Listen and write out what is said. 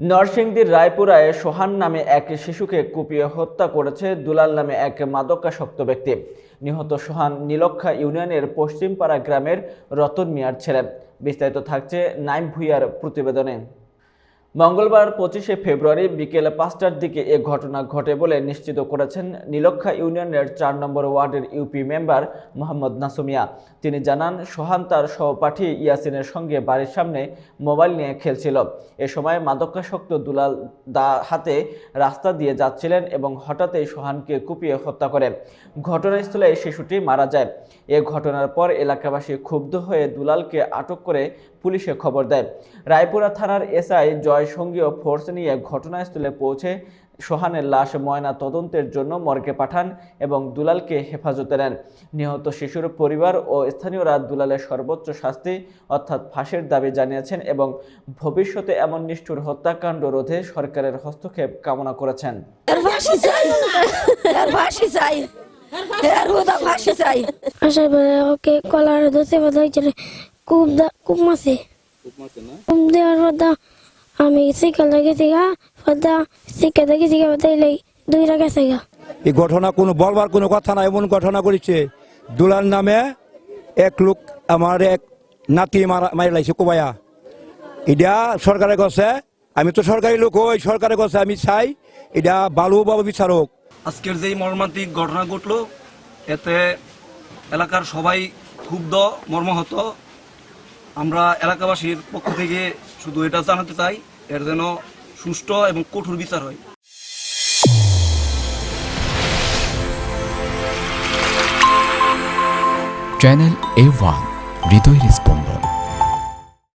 নরসিংদীর রায়পুরায় সোহান নামে এক শিশুকে কুপিয়ে হত্যা করেছে দুলাল নামে এক মাদকাসক্ত ব্যক্তি। নিহত সোহান নীলক্ষা ইউনিয়নের পশ্চিমপাড়া গ্রামের রতন মিয়ার ছেলে। বিস্তারিত থাকছে নাইম ভুইয়ার প্রতিবেদনে। মঙ্গলবার পঁচিশে ফেব্রুয়ারি বিকেল পাঁচটার দিকে এ ঘটনা ঘটে বলে নিশ্চিত করেছেন নীলক্ষা ইউনিয়নের চার নম্বর ওয়ার্ডের ইউপি মেম্বার মোহাম্মদ নাসুমিয়া। তিনি জানান, সোহান তার সহপাঠী ইয়াসিনের সঙ্গে বাড়ির সামনে মোবাইল নিয়ে খেলছিল। এ সময় মাদকাসক্ত দুলাল দা হাতে রাস্তা দিয়ে যাচ্ছিলেন এবং হঠাৎই সোহানকে কুপিয়ে হত্যা করে। ঘটনাস্থলে শিশুটি মারা যায়। এ ঘটনার পর এলাকাবাসী ক্ষুব্ধ হয়ে দুলালকে আটক করে পুলিশে খবর দেয়। রায়পুরা থানার এসআই জয় সঙ্গীয় ফোর্স নিয়ে ঘটনাস্থলে পৌঁছে সোহানের লাশ ময়না তদন্তের জন্য মর্গে পাঠান এবং দুলালকে হেফাজতে নেন। নিহত শিশুর পরিবার ও স্থানীয়রা দুলালের সর্বোচ্চ শাস্তি অর্থাৎ ফাঁসির দাবি জানিয়েছেন এবং ভবিষ্যতে এমন নিষ্ঠুর হত্যাকাণ্ড রোধে সরকারের হস্তক্ষেপ কামনা করেছেন। ওকে কলার ধরতে বাধা কূপ কূপ মাছে। কূপ দেওয়ার আমি শিকালে গেছি গা পদা শিকাতে গেছি গা তাইলে দুইটা গেছে গা। এই ঘটনা কোনো বলবার কোনো কথা না এমন ঘটনা করেছে দুলাল নামে এক লোক আমার এক নাতি মারা মারি লাইছে কোবায়া। এটা সরকারের কাছে আমি তো সরকারি লোক ওই সরকারের কাছে আমি চাই এটা বালু বাবু বিচারক। আজকের যেই মর্মান্তিক ঘটনা ঘটলো এতে এলাকার সবাই ক্ষুব্ধ মর্মাহত। আমরা এলাকাবাসীর পক্ষ থেকে শুধু এটা জানাতে চাই, এর যেন সুষ্ঠু এবং কঠোর বিচার হয়। চ্যানেল এ ওয়ান হৃদয়ের স্পন্দন।